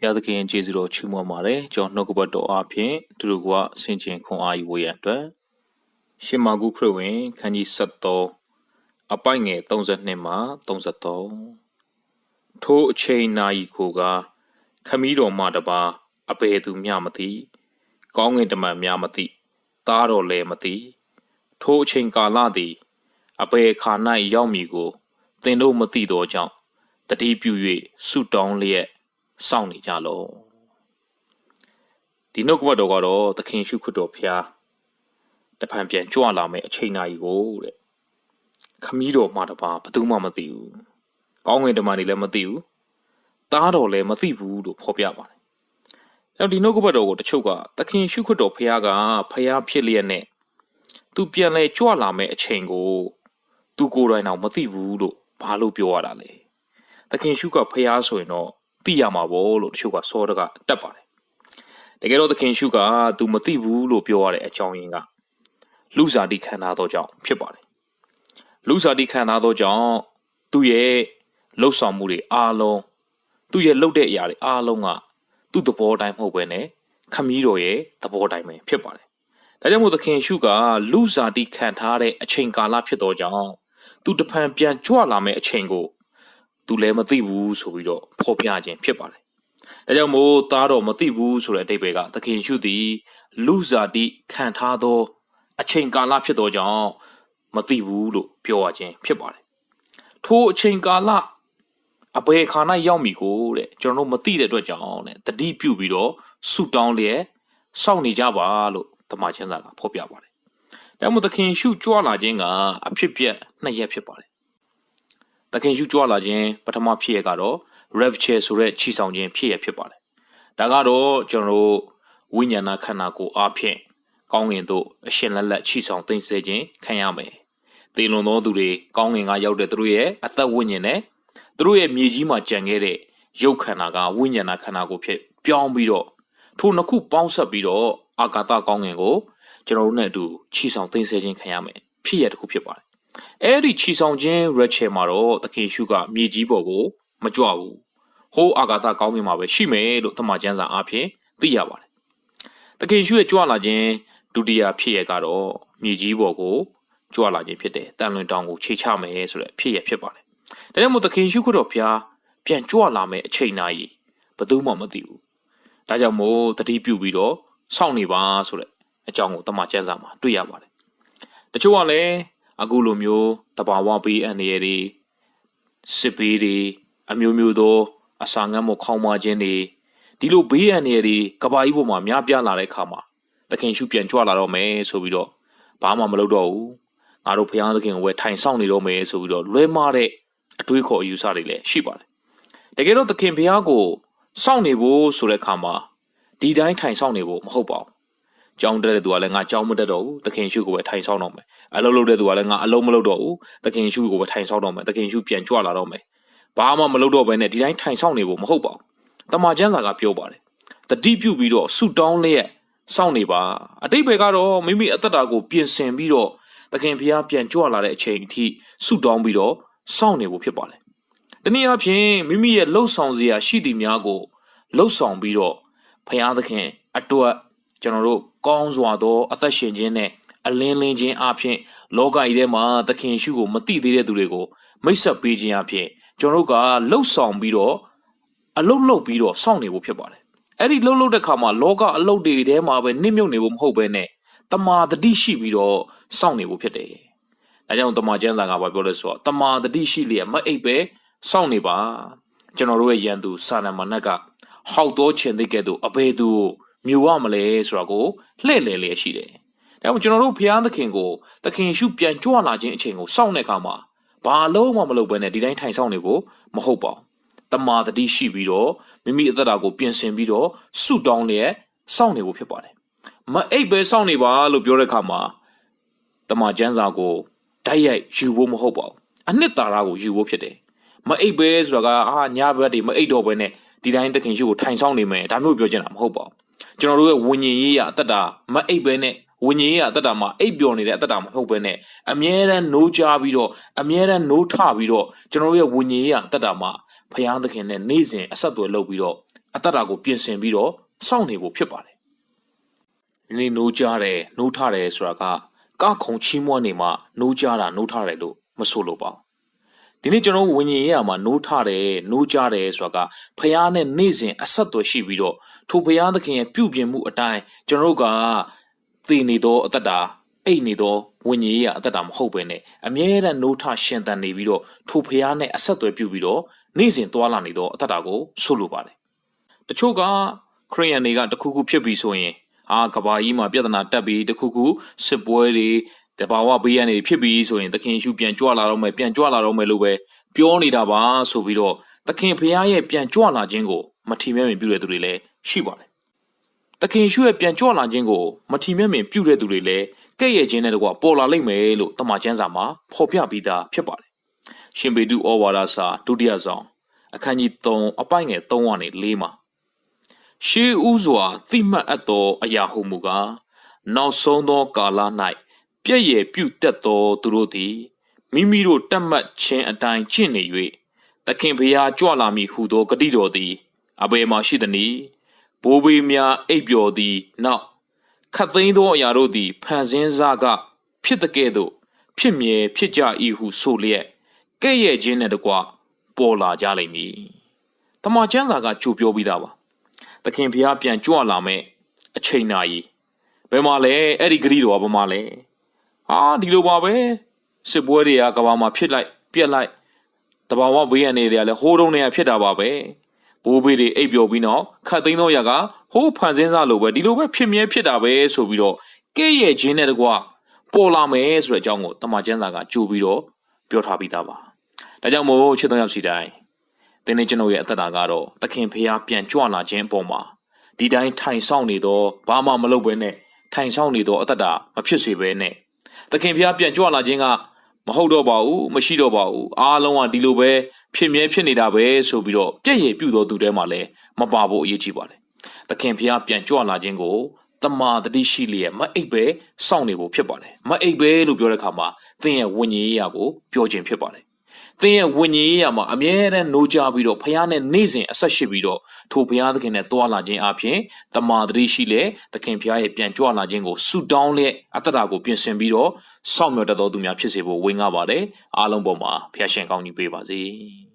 ဘုရားသခင်ရဲ့ကျေးဇူးတော်ချီးမွမ်းပါတယ်ကျွန်တော်နှုတ်ကပတ်တော်အားဖြင့်သူတို့ကဆင်ခြင်ခွန်အားယူဝေရန်အတွက်ရှင်မာကုခရစ်ဝင်ခန်းကြီး73အပိုက်ငယ်32မှ33ထိုအချိန်နာရီကိုကခမည်းတော်မှတပါအဘယ်သူမျှမသိကောင်းငင်တမန်များမသိသားတော်လည်းမသိထိုအချိန်ကာလသည်အဘယ်ခါ၌ရောက်မည်ကိုသင်တို့မသိသောကြောင့်တတိပြု၍ဆုတောင်းလျက် စောင့်နေကြလော့ဒီနှုတ်ကပတ်တော်ကတော့သခင်ရှုခရစ်တော်ဖျားတဖန်ပြန်ကြွလာမယ်အချိန်နာရီကိုတဲ့ခမည်းတော်မှတပါဘယ်သူမှမသိဘူးကောင်းငင်တမန်တွေလည်းမသိဘူးသားတော်လည်းမသိဘူးလို့ဖော်ပြပါတယ်အဲ့ဒီနှုတ်ကပတ်တော်ကိုတချို့ကသခင်ရှုခရစ်တော်ဖျားကဖျားဖြစ်လျက်နဲ့သူပြန်လဲကြွလာမယ်အချိန်ကိုသူကိုယ်တိုင်တော့မသိဘူးလို့ဘာလို့ပြောရတာလဲသခင်ရှုကဖျားဆိုရင်တော့ သိရမှာပေါ့လို့တချို့ကစောတကတက်ပါတယ်တကယ်တော့သခင်ရှုက तू မသိဘူး လို့ပြောရတဲ့အကြောင်းရင်းကလူစားတိခံထားသောကြောင့်ဖြစ်ပါတယ်လူစားတိခံထားသောကြောင့်သူ့ရဲ့လှုပ်ဆောင်မှုတွေအားလုံးသူ့ရဲ့လှုပ်တဲ့အရာတွေအားလုံးကသူ့သဘောတိုင်းမဟုတ်ပဲねခမည်းတော်ရဲ့သဘောတိုင်းပဲဖြစ်ပါတယ်ဒါကြောင့်မို့သခင်ရှုကလူစားတိခံထားတဲ့အချိန်ကာလဖြစ်သောကြောင့်သူတဖန်ပြန်ကြွလာမယ့်အချိန်ကို သူလည်းမသိဘူးဆိုပြီးတော့ဖော်ပြခြင်းဖြစ်ပါတယ်။ဒါကြောင့်မို့သားတော်မသိဘူးဆိုတဲ့အတိတ်ပဲကသခင်ရှုသည်လူစားတိခံထားသော အချိန်ကာလဖြစ်သောကြောင့်မသိဘူးလို့ပြောရခြင်းဖြစ်ပါတယ်။ထိုအချိန်ကာလအဘယ်ခါ၌ရောက်မည်ကိုတဲ့ကျွန်တော်တို့မသိတဲ့အတွက်ကြောင့်တဲ့တတိပြုပြီးတော့ဆုတောင်းလျက်စောင့်နေကြပါလို့တမန်ကျမ်းစာကဖော်ပြပါတယ်။ဒါမှမဟုတ်သခင်ရှုကြွလာခြင်းကအဖြစ်ပြက်နှစ်ရက်ဖြစ်ပါတယ် သခင်ယူကြွလာခြင်းပထမဖြစ်ရကတော့ rapture ဆိုတဲ့ခြိဆောင်ခြင်းဖြစ်ရဖြစ်ပါတယ်။ဒါကတော့ကျွန်တော်တို့ဝိညာဏခန္ဓာကိုယ်အဖြစ်ကောင်းငင်သို့အရှင်လက်လက်ခြိဆောင်သိမ့်ဆဲခြင်းခံရမယ်။သေလွန်သောသူတွေကောင်းငင်ကရောက်တဲ့သူတို့ရဲ့အသက်ဝိညာဉ်နဲ့သူတို့ရဲ့မြေကြီးမှာကြံခဲ့တဲ့ရုပ်ခန္ဓာကဝိညာဏခန္ဓာကိုဖြစ်ပြောင်းပြီးတော့ထိုနှစ်ခုပေါင်းဆက်ပြီးတော့အာကာသကောင်းငင်ကိုကျွန်တော်တို့နဲ့အတူခြိဆောင်သိမ့်ဆဲခြင်းခံရမယ်။ဖြစ်ရတစ်ခုဖြစ်ပါတယ် အဲ့ဒီချီဆောင်ခြင်းရက်ချေမှာတော့သခင်ရှုကမြေကြီးပေါ်ကိုမကြွဘူးဟိုးအာဂါသကောင်းကင်မှာပဲရှိမယ်လို့သမာကျမ်းစာအဖြစ်သိရပါတယ်သခင်ရှုရဲ့ကြွလာခြင်းဒုတိယဖြစ်ရကတော့မြေကြီးပေါ်ကိုကြွလာခြင်းဖြစ်တယ်တန်လွင်တောင်ကိုခြေချမယ်ဆိုတဲ့ဖြစ်ရဖြစ်ပါတယ်ဒါကြောင့်မို့သခင်ရှုခတော်ဖျားပြန်ကြွလာမယ်အချိန်နာရီဘယ်သူမှမသိဘူးဒါကြောင့်မို့တတိပြုပြီးတော့စောင့်နေပါဆိုတဲ့အကြောင်းကိုတမန်ကျမ်းစာမှာတွေ့ရပါတယ်တချို့ကလည်း အခုလိုမျိုးတဘာဝပေးအန္တရာယ်တွေစစ်ပေးတွေအမျိုးမျိုးသောအစာငတ်မှုခေါင်းမခြင်းတွေဒီလိုဘေးအန္တရာယ်တွေကဘာကြီးပေါ်မှာများပြားလာတဲ့အခါမှာသခင်ရှုပြန်ကြွလာတော့မယ်ဆိုပြီးတော့ဘာမှမလုပ်တော့ဘူးငါတို့ဘုရားသခင်ကိုပဲထိုင်ဆောင်နေတော့မယ်ဆိုပြီးတော့လွဲမားတဲ့အတွေးခေါ်အယူဆတွေလည်းရှိပါတယ်တကယ်တော့သခင်ဘုရားကိုစောင့်နေဖို့ဆိုတဲ့အခါမှာဒီတိုင်းထိုင်ဆောင်နေဖို့မဟုတ်ပါဘူး ကြောင်းတက်တဲ့သူကလည်းငါကြောင်းမတက်တော့ဘူးသခင်ရှုကိုပဲထိုင်ဆောင်တော့မယ်အလုံးလုံးတဲ့သူကလည်းငါအလုံးမလုံးတော့ဘူးသခင်ရှုကိုပဲထိုင်ဆောင်တော့မယ်သခင်ရှုပြန်ကြွလာတော့မယ်ဘာမှမလုပ်တော့ဘဲနဲ့ဒီတိုင်းထိုင်ဆောင်နေဖို့မဟုတ်ပါဘူးတမန်ကျမ်းစာကပြောပါတယ်တတိပြုပြီးတော့ဆုတောင်းလျက်စောင့်နေပါအတိတ်ဘယ်ကတော့မိမိအသက်တာကိုပြင်ဆင်ပြီးတော့သခင်ဖျားပြန်ကြွလာတဲ့အချိန်အထိဆုတောင်းပြီးတော့စောင့်နေဖို့ဖြစ်ပါတယ်တနည်းအားဖြင့်မိမိရဲ့လှုပ်ဆောင်စရာရှိသည်များကိုလှုပ်ဆောင်ပြီးတော့ဖျားသခင်အတွက်ကျွန်တော်တို့ ကောင်းစွာသော အသက်ရှင်ခြင်းနဲ့အလင်းလင်းခြင်းအပြင်လောကကြီးထဲမှာသခင်ရှုကိုမသိသေးတဲ့သူတွေကိုမိတ်ဆက်ပေးခြင်းအပြင်ကျွန်တော်တို့ကလှုပ်ဆောင်ပြီးတော့အလုတ်လုတ်ပြီးတော့စောင့်နေဖို့ဖြစ်ပါတယ်။အဲ့ဒီလှုပ်လှုပ်တဲ့ခါမှာလောကအလုတ်တွေထဲမှာပဲနစ်မြုပ်နေဖို့မဟုတ်ဘဲနဲ့တမာတတိရှိပြီးတော့စောင့်နေဖို့ဖြစ်တယ်။ဒါကြောင့်တမာကျမ်းစာကဘာပြောလဲဆိုတော့တမာတတိရှိလျက်မအိပ်ပဲစောင့်နေပါ။ကျွန်တော်တို့ရဲ့ယန်သူစာနမနက်ကဟောက်သောခြင်းတွေကဲ့သို့အဘယ်သူကို မြူရမလဲဆိုတာကိုလှည့်လည်လျက်ရှိတယ်။ဒါကြောင့်ကျွန်တော်တို့ဘုရားသခင်ကိုသခင်ရှုပြန်ကြွလာခြင်းအချိန်ကိုစောင့်တဲ့အခါမှာဘာလုံးမှမလုပ်ဘဲနဲ့ဒီတိုင်းထိုင်ဆောင်နေဖို့မဟုတ်ပါဘူး။တမာတတိရှိပြီးတော့မိမိအသက်တာကိုပြင်ဆင်ပြီးတော့ဆုတောင်းလျက်စောင့်နေဖို့ဖြစ်ပါတယ်။မအိပ်ပဲစောင့်နေပါလို့ပြောတဲ့အခါမှာတမာကျမ်းစာကိုဓာတ်ရိုက်ယူဖို့မဟုတ်ပါဘူး။အနှစ်သာရကိုယူဖို့ဖြစ်တယ်။မအိပ်ပဲဆိုတာကအာညဘက်တွေမအိပ်တော့ဘဲနဲ့ဒီတိုင်းသခင်ရှုကိုထိုင်ဆောင်နေမယ်ဒါမျိုးပြောချင်တာမဟုတ်ပါဘူး ကျွန်တော်တို့ရဲ့ဝิญဉ်ရေးရအသက်တာမအိပ်ပဲနဲ့ဝิญဉ်ရေးရအသက်တာမှာအိပ်ပျော်နေတဲ့အသက်တာမဟုတ်ပဲနဲ့အမြဲတမ်းနိုးကြပြီးတော့အမြဲတမ်းနိုးထပြီးတော့ကျွန်တော်တို့ရဲ့ဝิญဉ်ရေးရအသက်တာမှာဖရာသခင်နဲ့နေ့စဉ်အဆက်အသွယ်လုပ်ပြီးတော့ အသက်တာကိုပြင်ဆင်ပြီးတော့စောင့်နေဖို့ဖြစ်ပါတယ်။ဒီနေ့နိုးကြတယ်နိုးထတယ်ဆိုတာကကခုံချီးမွမ်းနေမှနိုးကြတာနိုးထတယ်လို့မဆိုလို့ပါဘူး။ဒီနေ့ကျွန်တော်ဝิญဉ်ရေးရမှာနိုးထတယ်နိုးကြတယ်ဆိုတာကဖះနဲ့နေ့စဉ်အဆက်အသွယ်ရှိပြီးတော့ ထိုဖះသခင်ရဲ့ပြုပြင်မှုအတိုင်းကျွန်တော်တို့ကသိနေသောအသက်တာအိတ်နေသောဝิญဉ်ရေးရအသက်တာမဟုတ်ပဲနဲ့အမြဲတမ်းနိုးထရှင်သန်နေပြီးတော့ထိုဖះနဲ့အဆက်အသွယ်ပြုပြီးတော့နေ့စဉ်သွာလာနေသောအသက်တာကိုဆိုလိုပါတယ်တချို့ကခရိယန်တွေကတခုခုဖြစ်ပြီးဆိုရင်အာကဘာကြီးမှာပြဿနာတက်ပြီးတခုခုစစ်ပွဲတွေတဘာဝဘေးရန်တွေဖြစ်ပြီးဆိုရင်သခင်ရှုပြန်ကြွလာတော့မယ်ပြန်ကြွလာတော့မယ်လို့ပဲပြောနေတာပါဆိုပြီးတော့သခင်ဖះရဲ့ပြန်ကြွလာခြင်းကိုမထီမဲ့မြင်ပြုတဲ့သူတွေလည်း ရှိပါတယ်သခင်ရှုရဲ့ပြန်ကြွလာခြင်းကိုမထီမဲ့မြင်ပြုတဲ့သူတွေလည်းကဲ့ရဲ့ခြင်းနဲ့တကွာပေါ်လာလိမ့်မယ်လို့တမန်ကျမ်းစာမှာဖော်ပြပြီးသားဖြစ်ပါတယ်ရှင်ပေတုဩဝါဒစာဒုတိယဆောင်အခန်းကြီး3အပိုင်ငယ်3ကနေ4မှာရှေးဥစွာသိမှတ်အပ်သောအရာဟုမူကားနောက်ဆုံးသောကာလ၌ပြည့်ရည်ပြုတ်တက်သောသူတို့သည်မိမိတို့တတ်မှတ်ခြင်းအတိုင်းကျင့်နေ၍သခင်ဖျားကြွလာမည်ဟုသောဂတိတော်သည်အဘယ်မှရှိသနည်း ဘိုးဘေးများအိပ်ပျော်သည်နောက်ခတ်သိမ်းသောအရာတို့သည်ဖန်ဆင်းစားက ဖြစ်တဲ့ကဲ့သို့ ဖြစ်မြဲဖြစ်ကြ၏ဟုဆိုလျက်ကဲ့ရဲ့ခြင်းနဲ့တကွပေါ်လာကြလိမ့်မည်။တမန်ကျမ်းစာကကြိုပြောပြီးသားပါ။သခင်ဖျားပြန်ကြွလာမဲ့အချိန်နာရီဘယ်မှာလဲအဲ့ဒီဂရီတော်ကဘယ်မှာလဲ။ဟာဒီလိုပါပဲစစ်ပွဲတွေကကဘာမှာဖြစ်လိုက်ပြက်လိုက်တဘာဝဘေးရန်တွေကလည်းဟိုးတုံးတွေကဖြစ်တာပါပဲ။ ဘိုးဘေးတွေအိပ်ပျော်ပြီးတော့ခတ်သိမ်းသောရကဟိုးဖန်ဆင်းစားလို့ပဲဒီလိုပဲဖြစ်မြဲဖြစ်တာပဲဆိုပြီးတော့ကဲ့ရဲ့ခြင်းနဲ့တကွပေါ်လာမယ်ဆိုတဲ့အကြောင်းကိုတမန်ကျမ်းစာကကြိုပြီးတော့ပြောထားပြီးသားပါ။ဒါကြောင့်မို့ချစ်တော်ရောက်စီတိုင်းသင်နဲ့ကျွန်တော်ရဲ့အသက်တာကတော့သခင်ဖျားပြန်ကြွလာခြင်းအပေါ်မှာဒီတိုင်းထိုင်ဆောင်နေတော့ဘာမှမလုပ်ဘဲနဲ့ထိုင်ဆောင်နေတော့အသက်တာမဖြစ်စေဘဲနဲ့သခင်ဖျားပြန်ကြွလာခြင်းက မဟုတ်တော့ပါဘူးမရှိတော့ပါဘူးအားလုံးကဒီလိုပဲဖြစ်မြဲဖြစ်နေတာပဲဆိုပြီးတော့ပြည့်ရည်ပြုတော်သူတဲမှာလည်းမပါဖို့အရေးကြီးပါတယ်သခင်ဖျားပြန်ကြွလာခြင်းကိုတမာတတိရှိလျက်မအိပ်ပဲစောင့်နေဖို့ဖြစ်ပါတယ်မအိပ်ပဲလို့ပြောတဲ့အခါမှာသင်ရဲ့ဝိညာဉ်ရေးရာကိုပြောခြင်းဖြစ်ပါတယ် သင်ရဲ့ဝိညာဉ်ရေးရာမှာအမြဲတမ်းနှိုးကြပြီးတော့ဖခင်နဲ့နေ့စဉ်အဆက်ရှိပြီးတော့ထိုဘုရားသခင်နဲ့တွာလာခြင်းအပြင်တမာတတိရှိလေသခင်ဖခင်ရဲ့ပြန်ကြွလာခြင်းကိုဆုတောင်းလျက်အတ္တတာကိုပြင်ဆင်ပြီးတော့စောင့်မျှော်တတ်တော်သူများဖြစ်စေဖို့ဝေငှပါတယ်အားလုံးပေါ်မှာဖခင်ရှင်ကောင်းကြီးပေးပါစေ